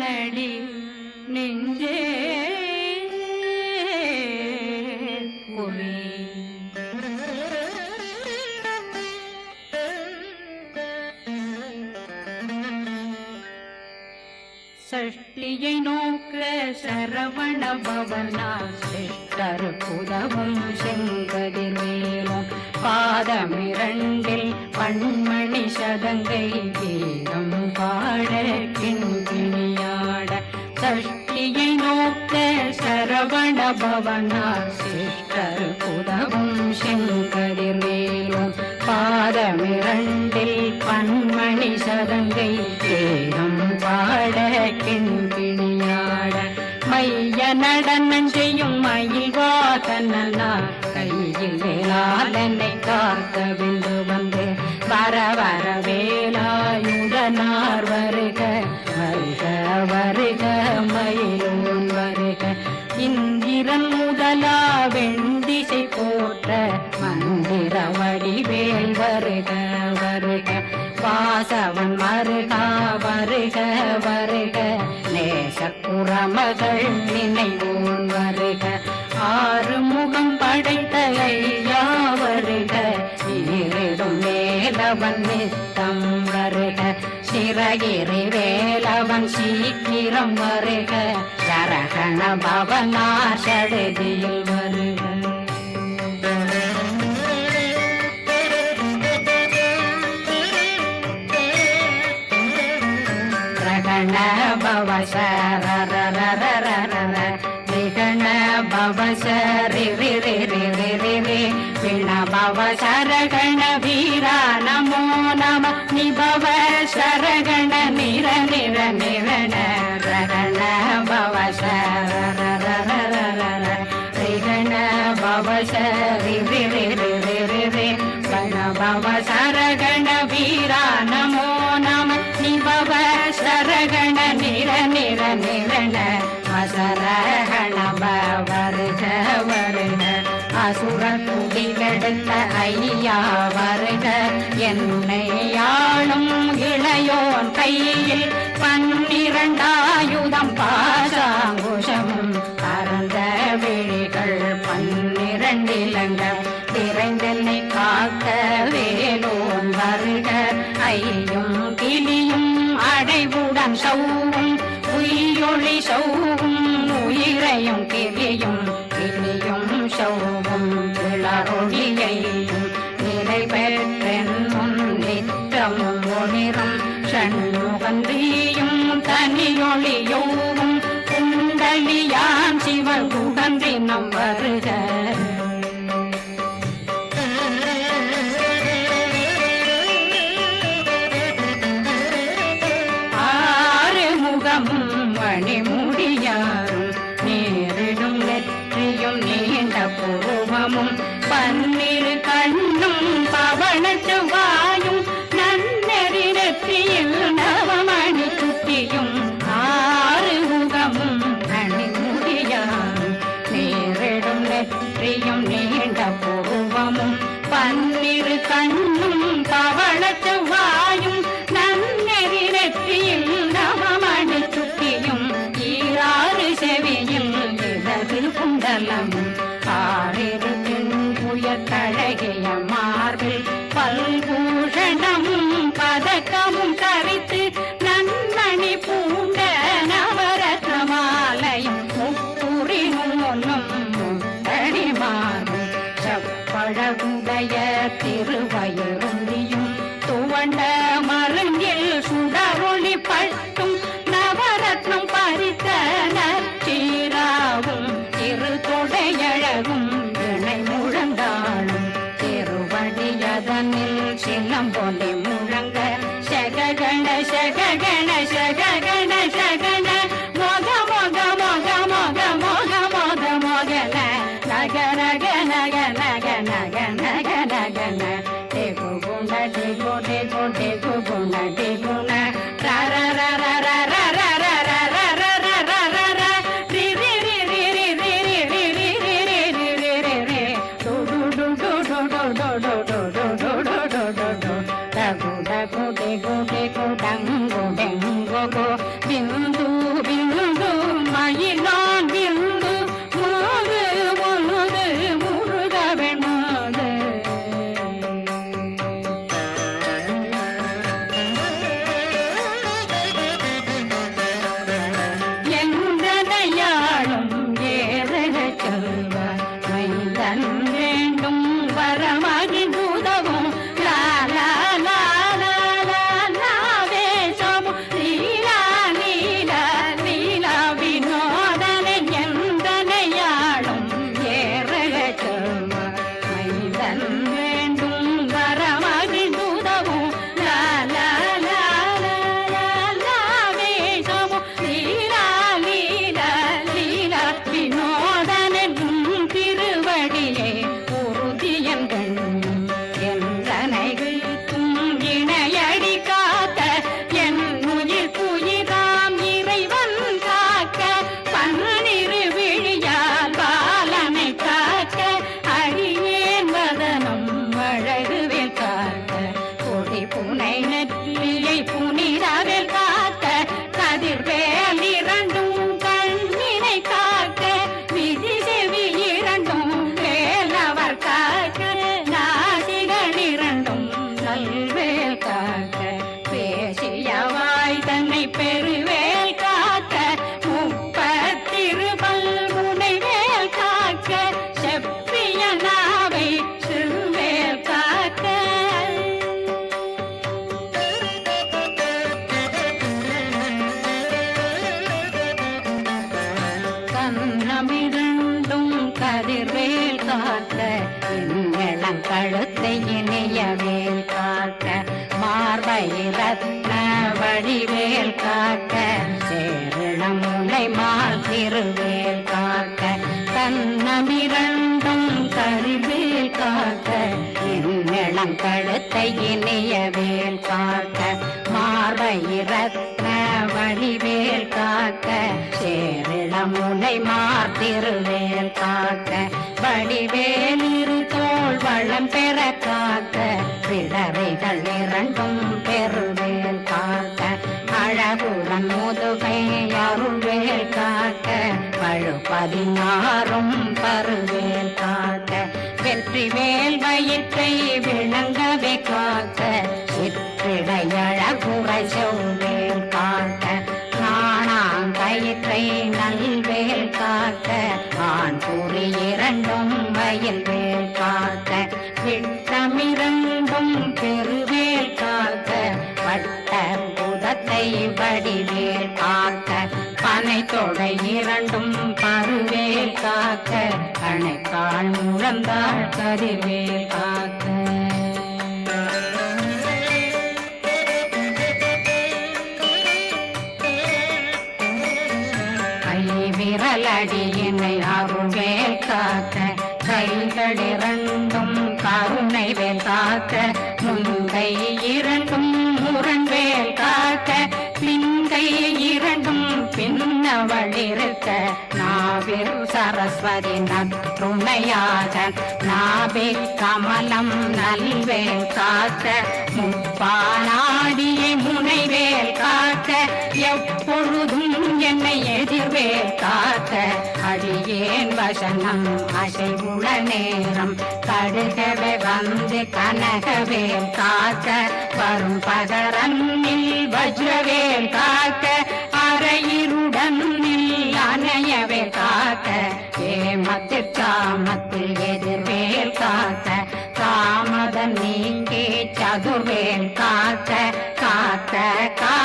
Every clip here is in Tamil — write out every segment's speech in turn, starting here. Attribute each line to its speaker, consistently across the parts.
Speaker 1: குமரனடி நெஞ்சே குவி சஷ்டியை நோக்க சரவண பவனா சிஷ்டர் புதவும் செங்கதிர்வேலும் பாதமிரண்டில் பண்மணி சதங்கை கீதம் பாட கிண்கிணியாட சஷ்டியை நோக்க சரவண பவனா சிஷ்டர் புதவும் செங்கதிர்வேலும் பாதமிரண்டில் பன்மணி சதங்கை தேகம் பாட கிண்பிணியாட மைய நடனம் செய்யும் மயில் வாசனா கையில் வேளாளனை காக்க விந்து வந்து வர வரவே வருக வருக. வாசவன் மருகா வருக வருக. நேசக்குறமகள் நினைவோன் வருக. ஆறு முகம் படைத்த ஐயா வருக ஈரிடும் மேலவன் நித்தம் வருக. சிறகிரி வேலவன் சீக்கிரம் வருக. சரகண பவனார் சடுதியில் வருக. பவ சரரரரரரர ரிகண பவ சரி ரி ரி ரி ரி ரி ரி விண பவ சரகண வீரா நமோ நம நிபவ சரகண நிர நிர நிரண ரகண பவ சரரரரரர ரிகண பவ சரி ரி ரி ரி நிற நிர நிரண அசரகண வருக. வருக அசுர துடிகெடுத்த ஐயா வருக. என்னை ஆளும் இளையோன் கையில் பன்னிரண்டாயுதம் பாசாங்கு உயிரொளி உயிரையும் கிளியும் பன்னிரு கண்ணும் பவனச்சு வாயும் நன்னெறி நெற்றியில் நவமணி குட்டியும் ஆறு முகமும் மணிமுடியாரும் நேரிடும் நெற்றியும் நீண்ட பூவமும் பன்னிரு கண்ணும் பவளச்சு வாயும் நன்னெறி நெற்றியில் நவமணி சுட்டியும் ஈராறு செவியில் இடது குண்டலம் கழகிய மார்பில் பல்பூஷணம் கண சக கண சக கண சகன சேரிளம் முனை காக்க வடிவேல் இரு தோள் வளம் பெற காக்க பிடரைகள் இரண்டும் பெருவேல் காக்க அழகுடன் முதுகை அருள்வேல் காக்க பழு பதினாறும் பருவேல் காக்க வெற்றி வேல் வயிற்றை விளங்கவே காக்க சிற்றிடையழகுரை செவ்வேல் காக்க நாணாம் கயிற்றை நல்வேல் குறி இரண்டும் வேல் காக்க விட்டமிரண்டும் பெருவேல் காக்க வட்ட புதத்தை வடிவேல் காக்க பனை தொடை இரண்டும் பருவேல் காக்க கணைக்கால் முழந்தாள் கருவேல் காக்க. கை விரலடியினை அருள்வேல் காக்க. கைகள் இரண்டும் கருணை வேல் காக்க. முந்தை இரண்டும் முரண்வேல் காக்க. பிந்தை இரண்டும் பின்னவளிருக்க நாவில் சரஸ்வதி நற்றுணையாக. நாபி கமலம் நல்வேல் காக்க. முப்பானாடியை முனைவேல் காக்க. எப்பொழுதும் என்னை எதிர்வே காத்த அடியேன் வசனம் அசைவுள நேரம். கடுகவே வந்து கனகவே காக்க வரும் பகரன்னில் வஜ்ரவேல் காக்க அரையிருடன் அணையவே காக்க. ஏமத்து காமத்தில் எதிர்வேல் காக்க காமதன் நீங்கே சதுர்வேல் காக்க காக்க காக்க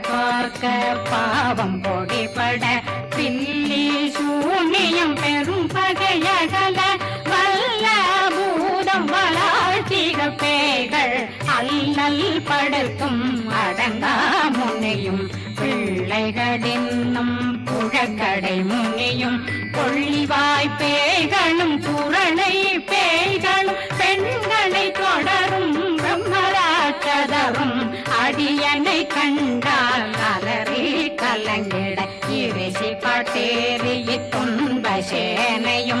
Speaker 1: பார்க்க பாவம் பொடிபட பின்னி சூனியம் பெரும் பகையகல வல்ல பூதம் வளாழ்த்திக பேய்கள் அல்லல் படுக்கும் அடங்கா முனையும் பிள்ளைகளின்னும் புழக்கடை முனியும் கொள்ளிவாய் பேய்களும் குரலை பேய்களும் பெண்களை കണ്ടാൽ അലറി കലങ്ങിട. ഇരശി പട്ടേറിയ തുമ്പശേനയും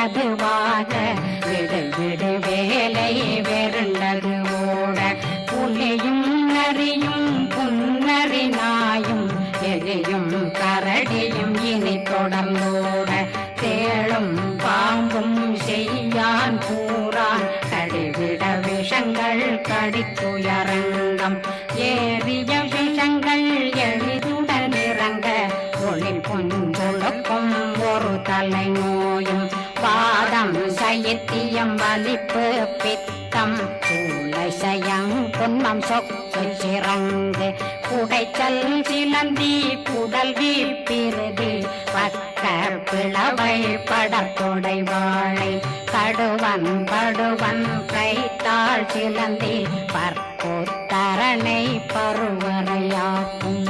Speaker 1: தணலதுவாக விடு வேலை வெருண்டது ஓட புலியும் நரியும் புன்னரி நாயும் எலியும் கரடியும் இனி தொடர்ந்தோட. தேளும் பாம்பும் செய்யான் கூறான். கடிவிட விஷங்கள் கடித்துயரங்கம். ஏறிய விஷங்கள் எளிதுடன் இறங்க. ஒரு தலை நோயும் பித்தம் சயத்தியம் வலிப்பு பித்தம் சூளைசயம் புன்மம் சொக்கு சிறங்கு. குடைச்சல் சிலந்தி புடல் வீப்பிருதி பக்க பிளவை படத்தொடை வாழை. கடுவன் படுவன் கைத்தாள் சிலந்தி பற்போத்தரணை பருவரையாக்கும்.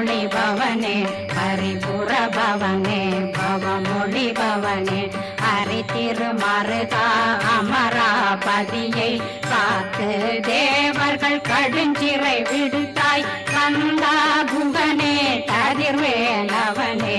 Speaker 1: திகழொளி பவனே ஹரிபுர பவனே பவமொழி பவனே ஹரி திருமருகா அமராபதியை காத்து தேவர்கள் கடுஞ்சிறை விடுத்தாய் கந்தா குகனே ததிர்வேலவனே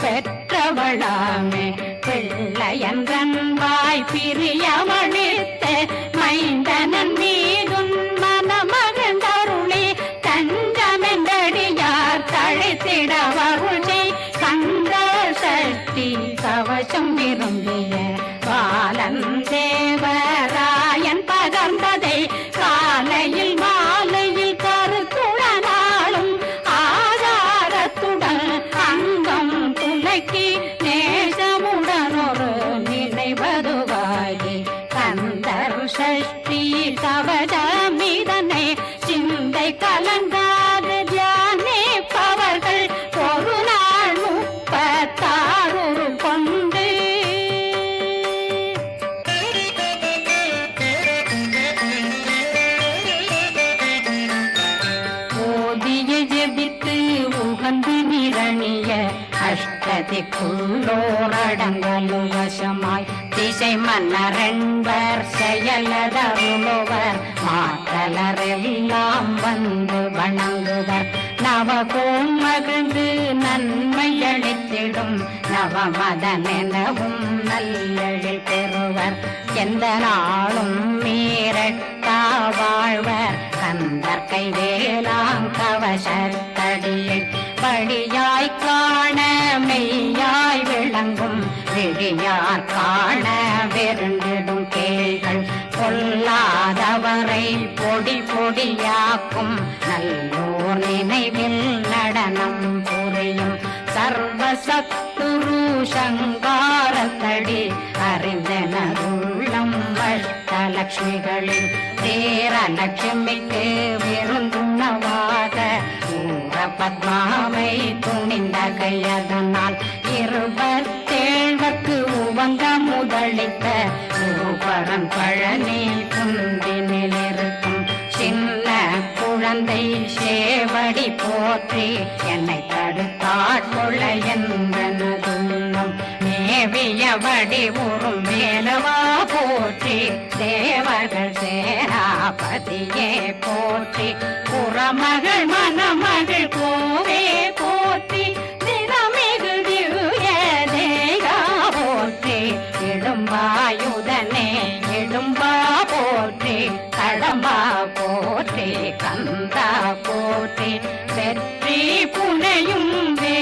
Speaker 1: பெற்றவளாமே. பிள்ளையன்றன் வாய் பிரியவழித்த மைந்த மன்னரென்பர் செயலதருளுவர் மாற்றலரெல்லாம் வந்து வணங்குவர். நவகோம் மகிழ்ந்து நன்மை அளித்திடும். நவமதனெனவும் நல்லெழில் பெறுவர். எந்த நாளும் மீறட்டா வாழ்வர். கந்தற்கை கைவேலாம் கவசத்தடியை. படியாய் காண மெய்யாய் விளங்கும். விழியார் காண வெருண்டிடும் கேள்கள் கொல்லாதவரை பொடி பொடியாக்கும் நல்லோர் நினைவில் நடனம் புரியும் சர்வசத்துரு சங்காரத்தடி அறிந்தனருள்ளம் வஷ்டலட்சுமிகளில் தேரலட்சுமிக்கு விருந்துணவாக ஊர பத்மாவை துணிந்த கையதனால் இருபத்தேழ்வக்கு அளித்த பரம் பழனி குந்தினிலிருக்கும் சின்ன குழந்தை சேவடி போற்றி என்னை தடுத்தாட்கொள்ள என்பனதுள்ளம் மேவியபடி உறும் மேலவா போற்றி தேவர்கள் சேராபதியே போற்றி. புறமகள் மணமகள் கோவே கந்தா போற்றேன் வெற்றி புனையும் வே